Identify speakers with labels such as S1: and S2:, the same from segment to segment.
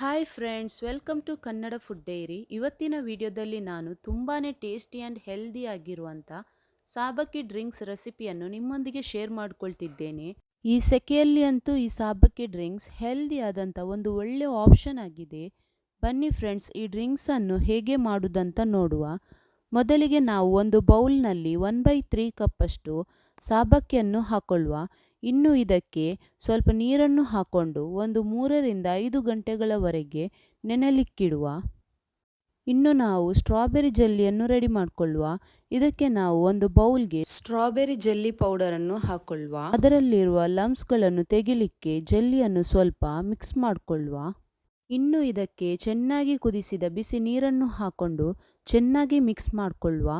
S1: Hi friends welcome to Kannada food diary ಇವತ್ತಿನ ವಿಡಿಯೋದಲ್ಲಿ ನಾನು ತುಂಬಾ ಟೇಸ್ಟಿ ಆ್ಯಂಡ್ ಹೆಲ್ದಿ ಆಗಿರುವಂಥ ಸಾಬಕ್ಕಿ ಡ್ರಿಂಕ್ಸ್ ರೆಸಿಪಿಯನ್ನು ನಿಮ್ಮೊಂದಿಗೆ ಶೇರ್ ಮಾಡಿಕೊಳ್ತಿದ್ದೇನೆ. ಈ ಸೆಕೆಯಲ್ಲಿ ಅಂತೂ ಈ ಸಾಬಕ್ಕಿ ಡ್ರಿಂಕ್ಸ್ ಹೆಲ್ದಿ ಆದಂಥ ಒಂದು ಒಳ್ಳೆಯ ಆಪ್ಷನ್ ಆಗಿದೆ. ಬನ್ನಿ ಫ್ರೆಂಡ್ಸ್ ಈ ಡ್ರಿಂಕ್ಸನ್ನು ಹೇಗೆ ಮಾಡುವುದಂತ ನೋಡುವ. ಮೊದಲಿಗೆ ನಾವು ಒಂದು ಬೌಲ್ನಲ್ಲಿ ಒನ್ ಬೈ ತ್ರೀ ಕಪ್ಪಷ್ಟು ಸಾಬಕ್ಕಿಯನ್ನು ಹಾಕೊಳ್ಳುವ ಇನ್ನು ಇದಕ್ಕೆ ಸ್ವಲ್ಪ ನೀರನ್ನು ಹಾಕ್ಕೊಂಡು ಒಂದು ಮೂರರಿಂದ ಐದು ಗಂಟೆಗಳವರೆಗೆ ನೆನೆಲಿಕ್ಕಿಡುವ. ಇನ್ನು ನಾವು ಸ್ಟ್ರಾಬೆರಿ ಜೆಲ್ಲಿಯನ್ನು ರೆಡಿ ಮಾಡಿಕೊಳ್ಳುವ. ಇದಕ್ಕೆ ನಾವು ಒಂದು ಬೌಲ್ಗೆ ಸ್ಟ್ರಾಬೆರಿ ಜೆಲ್ಲಿ ಪೌಡರನ್ನು ಹಾಕೊಳ್ಳುವ. ಅದರಲ್ಲಿರುವ ಲಮ್ಸ್ಗಳನ್ನು ತೆಗಿಲಿಕ್ಕೆ ಜೆಲ್ಲಿಯನ್ನು ಸ್ವಲ್ಪ ಮಿಕ್ಸ್ ಮಾಡಿಕೊಳ್ಳುವ. ಇನ್ನು ಇದಕ್ಕೆ ಚೆನ್ನಾಗಿ ಕುದಿಸಿದ ಬಿಸಿ ನೀರನ್ನು ಹಾಕೊಂಡು ಚೆನ್ನಾಗಿ ಮಿಕ್ಸ್ ಮಾಡಿಕೊಳ್ಳುವ.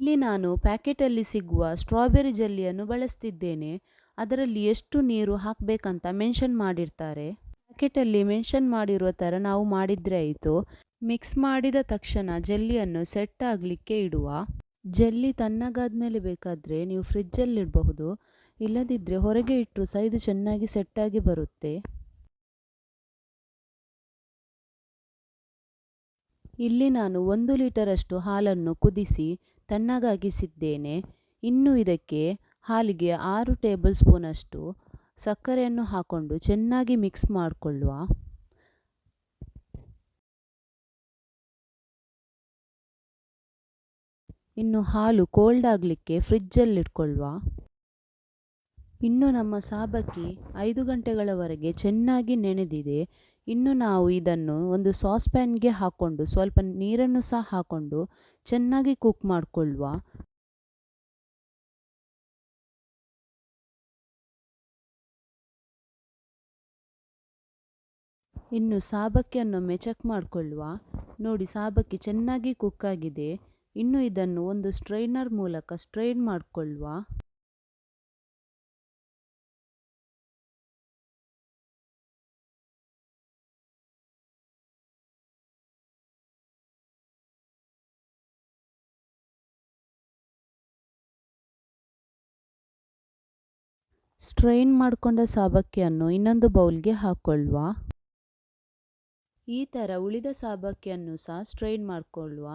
S1: ಇಲ್ಲಿ ನಾನು ಪ್ಯಾಕೆಟಲ್ಲಿ ಸಿಗುವ ಸ್ಟ್ರಾಬೆರಿ ಜೆಲ್ಲಿಯನ್ನು ಬಳಸ್ತಿದ್ದೇನೆ. ಅದರಲ್ಲಿ ಎಷ್ಟು ನೀರು ಹಾಕಬೇಕಂತ ಮೆನ್ಷನ್ ಮಾಡಿರ್ತಾರೆ. ಪ್ಯಾಕೆಟಲ್ಲಿ ಮೆನ್ಷನ್ ಮಾಡಿರುವ ಥರ ನಾವು ಮಾಡಿದರೆ ಆಯಿತು. ಮಿಕ್ಸ್ ಮಾಡಿದ ತಕ್ಷಣ ಜೆಲ್ಲಿಯನ್ನು ಸೆಟ್ ಆಗಲಿಕ್ಕೆ ಇಡುವ. ಜೆಲ್ಲಿ ತಣ್ಣಗಾದ್ಮೇಲೆ ಬೇಕಾದರೆ ನೀವು ಫ್ರಿಜ್ಜಲ್ಲಿಡಬಹುದು ಇಲ್ಲದಿದ್ದರೆ ಹೊರಗೆ ಇಟ್ಟರು ಸಹ ಇದು ಚೆನ್ನಾಗಿ ಸೆಟ್ಟಾಗಿ ಬರುತ್ತೆ. ಇಲ್ಲಿ ನಾನು ಒಂದು ಲೀಟರಷ್ಟು ಹಾಲನ್ನು ಕುದಿಸಿ ತಣ್ಣಗಾಗಿಸಿದ್ದೇನೆ. ಇನ್ನು ಇದಕ್ಕೆ ಹಾಲಿಗೆ ಆರು ಟೇಬಲ್ ಸ್ಪೂನಷ್ಟು ಸಕ್ಕರೆಯನ್ನು ಹಾಕ್ಕೊಂಡು ಚೆನ್ನಾಗಿ ಮಿಕ್ಸ್ ಮಾಡಿಕೊಳ್ಳುವ. ಇನ್ನು ಹಾಲು ಕೋಲ್ಡ್ ಆಗಲಿಕ್ಕೆ ಫ್ರಿಜ್ಜಲ್ಲಿ ಇಟ್ಕೊಳ್ಳುವ ಇನ್ನು ನಮ್ಮ ಸಾಬಕ್ಕಿ ಐದು ಗಂಟೆಗಳವರೆಗೆ ಚೆನ್ನಾಗಿ ನೆನೆದಿದೆ. ಇನ್ನು ನಾವು ಇದನ್ನು ಒಂದು ಸಾಸ್ ಪ್ಯಾನ್ಗೆ ಹಾಕ್ಕೊಂಡು ಸ್ವಲ್ಪ ನೀರನ್ನು ಸಹ ಹಾಕ್ಕೊಂಡು ಚೆನ್ನಾಗಿ ಕುಕ್ ಮಾಡಿಕೊಳ್ಳುವ. ಇನ್ನು ಸಾಬಕ್ಕಿಯನ್ನೊಮ್ಮೆ ಚೆಕ್ ಮಾಡಿಕೊಳ್ಳುವ. ನೋಡಿ, ಸಾಬಕ್ಕಿ ಚೆನ್ನಾಗಿ ಕುಕ್ ಆಗಿದೆ. ಇನ್ನು ಇದನ್ನು ಒಂದು ಸ್ಟ್ರೈನರ್ ಮೂಲಕ ಸ್ಟ್ರೈನ್ ಮಾಡಿಕೊಳ್ಳುವ. ಸ್ಟ್ರೈನ್ ಮಾಡಿಕೊಂಡ ಸಾಬಕ್ಕಿಯನ್ನು ಇನ್ನೊಂದು ಬೌಲ್ಗೆ ಹಾಕ್ಕೊಳ್ಳುವ ಈ ಥರ ಉಳಿದ ಸಾಬಕ್ಕಿಯನ್ನು ಸಹ ಸ್ಟ್ರೈನ್ ಮಾಡಿಕೊಳ್ಳುವ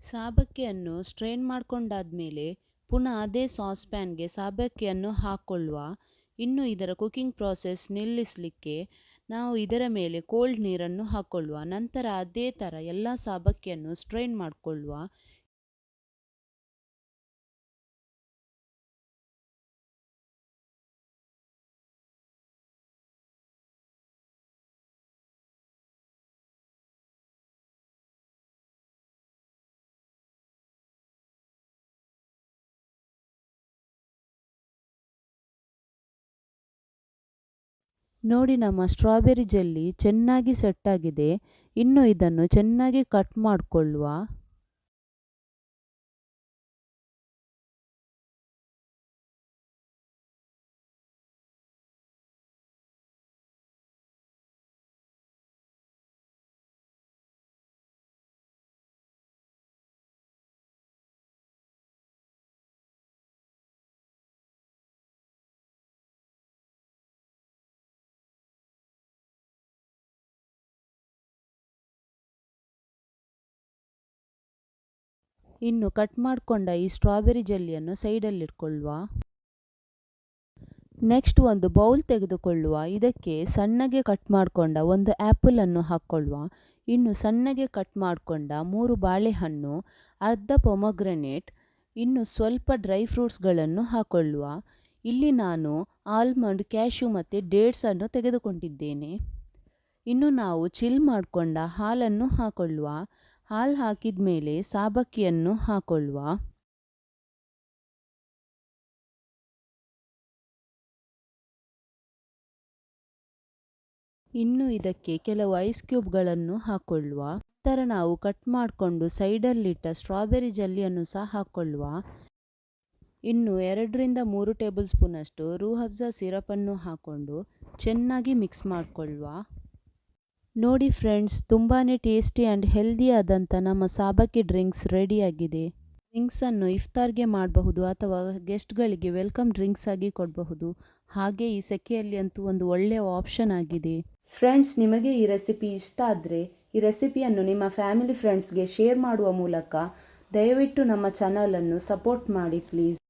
S1: ಸಾಬಕ್ಕಿಯನ್ನು ಸ್ಟ್ರೈನ್ ಮಾಡ್ಕೊಂಡಾದ್ಮೇಲೆ ಪುನಃ ಅದೇ ಸಾಸ್ ಪ್ಯಾನ್ಗೆ ಸಾಬಕ್ಕಿಯನ್ನು ಹಾಕ್ಕೊಳ್ಳುವ ಇನ್ನು ಇದರ ಕುಕಿಂಗ್ ಪ್ರಾಸೆಸ್ ನಿಲ್ಲಿಸಲಿಕ್ಕೆ ನಾವು ಇದರ ಮೇಲೆ ಕೋಲ್ಡ್ ನೀರನ್ನು ಹಾಕ್ಕೊಳ್ಳುವ ನಂತರ ಅದೇ ಥರ ಎಲ್ಲ ಸಾಬಕ್ಕಿಯನ್ನು ಸ್ಟ್ರೈನ್ ಮಾಡಿಕೊಳ್ಳುವ ನೋಡಿ ನಮ್ಮ ಸ್ಟ್ರಾಬೆರಿ ಜೆಲ್ಲಿ ಚೆನ್ನಾಗಿ ಸೆಟ್ಟಾಗಿದೆ ಇನ್ನು ಇದನ್ನು ಚೆನ್ನಾಗಿ ಕಟ್ ಮಾಡಿಕೊಳ್ಳುವ. ಇನ್ನು ಕಟ್ ಮಾಡಿಕೊಂಡ ಈ ಸ್ಟ್ರಾಬೆರಿ ಜೆಲ್ಲಿಯನ್ನು ಸೈಡಲ್ಲಿಟ್ಕೊಳ್ಳುವ ನೆಕ್ಸ್ಟ್ ಒಂದು ಬೌಲ್ ತೆಗೆದುಕೊಳ್ಳುವ. ಇದಕ್ಕೆ ಸಣ್ಣಗೆ ಕಟ್ ಮಾಡಿಕೊಂಡ ಒಂದು ಆ್ಯಪಲನ್ನು ಹಾಕ್ಕೊಳ್ಳುವ ಇನ್ನು ಸಣ್ಣಗೆ ಕಟ್ ಮಾಡಿಕೊಂಡ ಮೂರು ಬಾಳೆಹಣ್ಣು, ಅರ್ಧ ಪೊಮೊಗ್ರೆನೇಟ್ ಇನ್ನು ಸ್ವಲ್ಪ ಡ್ರೈ ಫ್ರೂಟ್ಸ್ಗಳನ್ನು ಹಾಕ್ಕೊಳ್ಳುವ ಇಲ್ಲಿ ನಾನು ಆಲ್ಮಂಡ್ ಕ್ಯಾಶ್ಯೂ ಮತ್ತು ಡೇಟ್ಸನ್ನು ತೆಗೆದುಕೊಂಡಿದ್ದೇನೆ. ಇನ್ನು ನಾವು ಚಿಲ್ ಮಾಡಿಕೊಂಡ ಹಾಲನ್ನು ಹಾಕ್ಕೊಳ್ಳುವ ಹಾಲು ಹಾಕಿದ ಮೇಲೆ ಸಾಬಕ್ಕಿಯನ್ನು ಹಾಕೊಳ್ಳುವ ಇನ್ನು ಇದಕ್ಕೆ ಕೆಲವು ಐಸ್ ಕ್ಯೂಬ್ಗಳನ್ನು ಹಾಕೊಳ್ಳುವ ನಂತರ ನಾವು ಕಟ್ ಮಾಡಿಕೊಂಡು ಸೈಡಲ್ಲಿಟ್ಟ ಸ್ಟ್ರಾಬೆರಿ ಜಲ್ಲಿಯನ್ನು ಸಹ ಹಾಕೊಳ್ಳುವ ಇನ್ನು ಎರಡರಿಂದ ಮೂರು ಟೇಬಲ್ ಸ್ಪೂನಷ್ಟು ರೂಹಬ್ಜಾ ಸಿರಪನ್ನು ಹಾಕ್ಕೊಂಡು ಚೆನ್ನಾಗಿ ಮಿಕ್ಸ್ ಮಾಡಿಕೊಳ್ಳುವ ನೋಡಿ ಫ್ರೆಂಡ್ಸ್ ತುಂಬಾ ಟೇಸ್ಟಿ ಆ್ಯಂಡ್ ಹೆಲ್ದಿ ಆದಂಥ ನಮ್ಮ ಸಾಬಕ್ಕಿ ಡ್ರಿಂಕ್ಸ್ ರೆಡಿಯಾಗಿದೆ. ಡ್ರಿಂಕ್ಸನ್ನು ಇಫ್ತಾರ್ಗೆ ಮಾಡಬಹುದು ಅಥವಾ ಗೆಸ್ಟ್ಗಳಿಗೆ ವೆಲ್ಕಮ್ ಡ್ರಿಂಕ್ಸ್ ಆಗಿ ಕೊಡಬಹುದು. ಹಾಗೆ ಈ ಸೆಕೆಯಲ್ಲಿ ಅಂತೂ ಒಂದು ಒಳ್ಳೆಯ ಆಪ್ಷನ್ ಆಗಿದೆ. ಫ್ರೆಂಡ್ಸ್, ನಿಮಗೆ ಈ ರೆಸಿಪಿ ಇಷ್ಟ ಆದರೆ ಈ ರೆಸಿಪಿಯನ್ನು ನಿಮ್ಮ ಫ್ಯಾಮಿಲಿ ಫ್ರೆಂಡ್ಸ್ಗೆ ಶೇರ್ ಮಾಡುವ ಮೂಲಕ ದಯವಿಟ್ಟು ನಮ್ಮ ಚಾನಲನ್ನು ಸಪೋರ್ಟ್ ಮಾಡಿ ಪ್ಲೀಸ್.